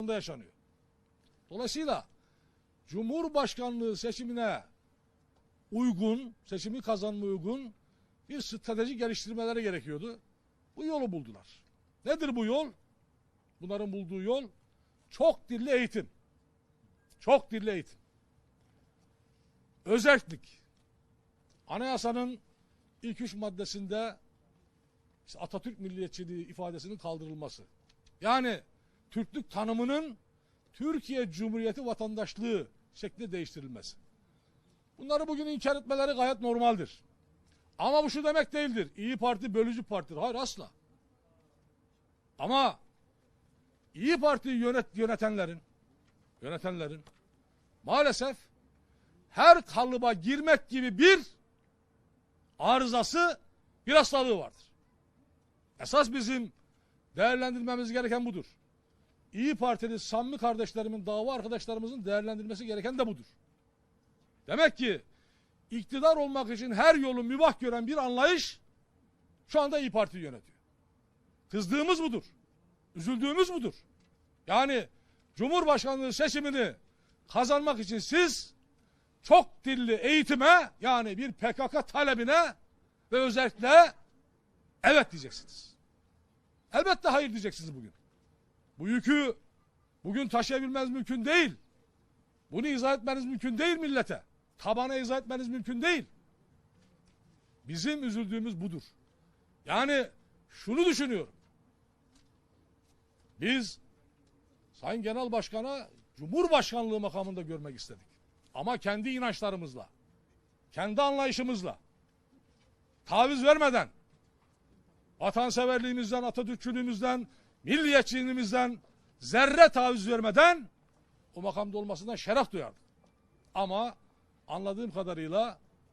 yaşanıyor. Dolayısıyla Cumhurbaşkanlığı seçimine uygun, seçimi kazanma uygun bir strateji geliştirmeleri gerekiyordu. Bu yolu buldular. Nedir bu yol? Bunların bulduğu yol çok dilli eğitim. Çok dilli eğitim. Özellik. Anayasanın ilk üç maddesinde işte Atatürk milliyetçiliği ifadesinin kaldırılması. Yani Türklük tanımının Türkiye Cumhuriyeti vatandaşlığı şeklinde değiştirilmesi. Bunları bugün inkar etmeleri gayet normaldir. Ama bu şu demek değildir. İyi Parti bölücü partidir. Hayır asla. Ama İyi Parti'yi yönet, yönetenlerin yönetenlerin maalesef her kalıba girmek gibi bir arızası bir hastalığı vardır. Esas bizim değerlendirmemiz gereken budur. İyi Partili samimi kardeşlerimin, dava arkadaşlarımızın değerlendirmesi gereken de budur. Demek ki iktidar olmak için her yolu mübah gören bir anlayış şu anda İyi Parti yönetiyor. Kızdığımız budur. Üzüldüğümüz budur. Yani Cumhurbaşkanlığı seçimini kazanmak için siz çok dilli eğitime yani bir PKK talebine ve özellikle evet diyeceksiniz. Elbette hayır diyeceksiniz bugün. Bu yükü bugün taşıyabilmeniz mümkün değil. Bunu izah etmeniz mümkün değil millete. Tabana izah etmeniz mümkün değil. Bizim üzüldüğümüz budur. Yani şunu düşünüyorum. Biz Sayın Genel Başkan'a Cumhurbaşkanlığı makamında görmek istedik. Ama kendi inançlarımızla, kendi anlayışımızla, taviz vermeden, vatanseverliğimizden, Atatürkçülüğümüzden, milliyetçiliğimizden zerre taviz vermeden o makamda olmasından şeref duyardık. Ama anladığım kadarıyla